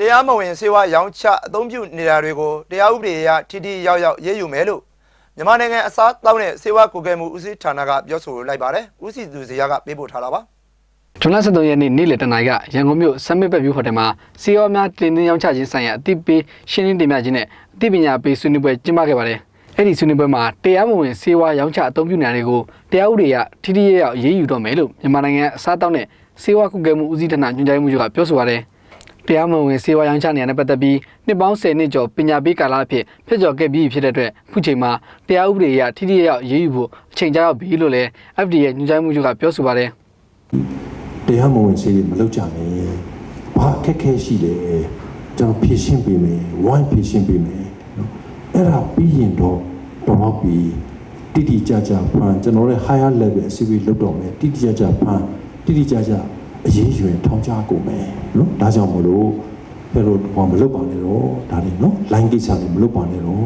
တရားမဝင်စေဝါရောင်းချအသုံးပြုနေတာတွေကိုတရားဥပဒေအရထိထိရောက်ရောက်ရေးယူမယ်လို့မြန်မာနိုင်ငံအစားတောင်းတဲ့စေဝါကုကဲမှုဦးစီးဌာနကပြောဆိုလိုက်ပါတယ်ဦးစီးသူဇေယျကပေးပို့ထားတာပါဂျွန်လ23ရက်နေ့နေ့လယ်တနာရီကရန်ကုန်မြို့ဆမ်မစ်ဘက်ဗျူးဟိုတယ်မှာစီရောများတင်တင်ရောင်းချခြင်းဆိုင်ရာအသိပေးရှင်းလင်းတင်ပြခြင်းနဲ့အသိပညာပေးဆွေးနွေးပွဲကျင်းပခဲ့ပါတယ်။အဲ့ဒီဆွေးနွေးပွဲမှာတရားမဝင်စေဝါရောင်းချအသုံးပြုနေတွေကိုတရားဥပဒေအရထိထိရရောက်ရေးယူတော့မယ်လို့မြန်မာနိုင်ငံအစားတောင်းတဲ့စေဝါကုကဲမှုဦးစီးဌာနညွှန်ကြားရေးမှူးချုပ်ကပြောဆိုပါတယ်။ တရားမဝင်စေဝါရောင်းချနေရတဲ့ပတ်သက်ပြီးနှစ်ပေါင်း10နှစ်ကျော်ပညာပေးကာလအဖြစ်ဖျက်ကျော်ခဲ့ပြီးဖြစ်တဲ့အတွက်အခုချိန်မှာတရားဥပဒေအရထိထိရရောက်ရေးယူဖို့အချိန်ကြာရောက်ပြီလို့လည်း FDA ညွှန်ကြားရေးမှူးချုပ်ကပြောဆိုပါတယ်။တရားမဝင်စေးတွေမလုပ်ကြနဲ့ဘာအခက်ခဲရှိလဲကျွန်တော်ဖြည့်ရှင်းပေးမယ်ဝိုင်းဖြည့်ရှင်းပေးမယ်နော်အဲ့ဒါပြီးရင်တော့တော့တော့ပြီးတိတိကျကျဖန်ကျွန်တော်တို့ higher level အစည်းအဝေးလုပ်တော့မယ်တိတိကျကျဖန်တိတိကျကျ အရေးယူရင်ထောင်ချကုန်မယ်နော်ဒါကြောင့်မလို့ဘယ်လိုဟောမလုပ်ပါနဲ့တော့ဒါတွေနော် line ကိစ္စတွေမလုပ်ပါနဲ့တော့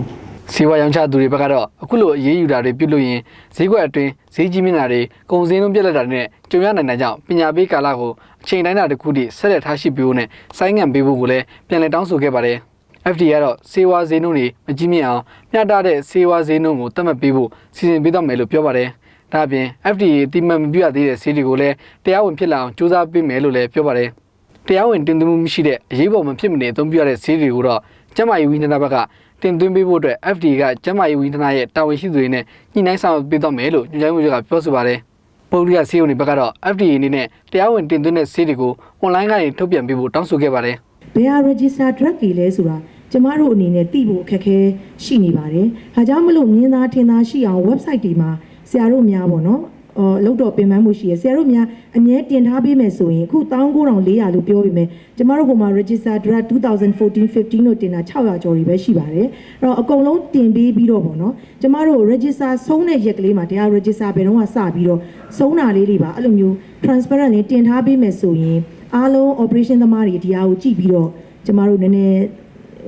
စီဝါရောင်ချသူတွေဘက်ကတော့အခုလိုအရေးယူတာတွေပြုလုပ်ရင်ဈေးကွက်အတွင်းဈေးကြီးမြင့်တာတွေကုန်စည်နှုန်းပြက်လက်တာတွေနဲ့ကြုံရနိုင်တာကြောင့်ပညာပေးကာလကိုအချိန်တိုင်းတာတစ်ခုတည်းဆက်လက်ထားရှိပေးဖို့နဲ့ဆိုင်းငံ့ပေးဖို့ကိုလည်းပြန်လည်တောင်းဆိုခဲ့ပါတယ်။ FD ကတော့စေဝါဈေးနှုန်းတွေမကြီးမြင့်အောင်မျှတတဲ့စေဝါဈေးနှုန်းကိုသတ်မှတ်ပေးဖို့စီစဉ်ပေးတော့မယ်လို့ပြောပါတယ်။ ဒါ့အပြင် FDA တိမှတ်မပြရသေးတဲ့ဈေးတွေကိုလည်းတရားဝင်ဖြစ်လာအောင်စူးစမ်းပေးမယ်လို့လည်းပြောပါတယ်။တရားဝင်တင်သွင်းမှုမရှိတဲ့အရေးပေါ်မဖြစ်မနေအသုံးပြုရတဲ့ဆေးတွေကိုတော့ကျန်းမာရေးဝန်ထမ်းဘက်ကတင်သွင်းပေးဖို့အတွက် FDA ကကျန်းမာရေးဝန်ထမ်းရဲ့တာဝန်ရှိသူတွေနဲ့ညှိနှိုင်းဆောင်ရွက်ပေးတော့မယ်လို့ညွှန်ကြားမှုချုပ်ကပြောဆိုပါတယ်။ပုဂ္ဂလိကဆေးရုံတွေဘက်ကတော့ FDA အနေနဲ့တရားဝင်တင်သွင်းတဲ့ဆေးတွေကို online ကနေထုတ်ပြန်ပေးဖို့တောင်းဆိုခဲ့ပါတယ်။ဘယ်ဟာ register drug ကြီးလဲဆိုတာကျမတို့အနေနဲ့သိဖို့အခက်အခဲရှိနေပါတယ်။ဒါကြောင့်မလို့မြင်သာထင်သာရှိအောင် website တွေမှာ ဆရာတို့များပေါ့နော်။အော်လောက်တော့ပင်ပန်းမှုရှိရယ်ဆရာတို့များအမြဲတင်ထားပေးမယ်ဆိုရင်အခု19400လို့ပြောပြီးမယ်ကျမတို့ဟိုမှာ register drug 2014 15လို့တင်တာ600ကျော်တွေပဲရှိပါတယ်အဲ့တော့အကုန်လုံးတင်ပေးပြီးတော့ပေါ့နော်ကျမတို့ register ဆုံးတဲ့ရက်ကလေးမှာတရား register ဘယ်တော့မှစပြီးတော့ဆုံးတာလေးတွေပါအဲ့လိုမျိုး transparent လေးတင်ထားပေးမယ်ဆိုရင်အားလုံး operation သမားတွေတရားကိုကြည့်ပြီးတော့ကျမတို့နည်းနည်း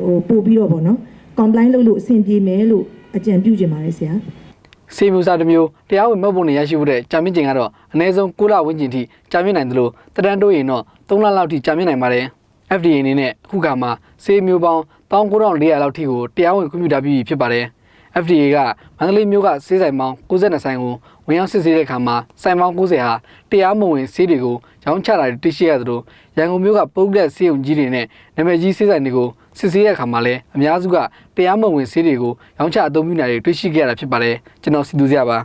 ဟိုပို့ပြီးတော့ပေါ့နော် complain လုပ်လို့အဆင်ပြေမယ်လို့အကြံပြုချင်ပါတယ်ဆရာ ဆေးမျိုးစားတစ်မျိုးတရားဝင်မှတ်ဖို့နဲ့ရရှိဖို့တဲ့ကြာမြင့်ချိန်ကတော့အနည်းဆုံး6လဝန်းကျင်ထိကြာမြင့်နိုင်တယ်လို့တရန်တိုးရင်တော့3လလောက်ထိကြာမြင့်နိုင်ပါတယ်။ FDA အနေနဲ့အခုကမှဆေးမျိုးပေါင်း19400လောက်ထိကိုတရားဝင်ခွင့်ပြုထားပြီးဖြစ်ပါတယ်။ FDA ကမန္တလေးမြို့ကဆေးဆိုင်ပေါင်း62ဆိုင်ကိုဝင်ရောက်စစ်ဆေးတဲ့အခါမှာဆိုင်ပေါင်း90ဟာတရားမဝင်ဆေးတွေကိုရောင်းချတာတွေတွေ့ရှိရသလိုရန်ကုန်မြို့ကပုဂ္ဂလိကဆေးရုံကြီးတွေနဲ့နာမည်ကြီးဆေးဆိုင်တွေကို စစ်ဆေးတဲ့အခါမှာလည်းအများစုကတရားမဝင်ဆေးတွေကိုရောင်းချအသုံးပြုနေတာတွေတွေ့ရှိခဲ့ရတာဖြစ်ပါတယ်ကျွန်တော်စီသူစရပါ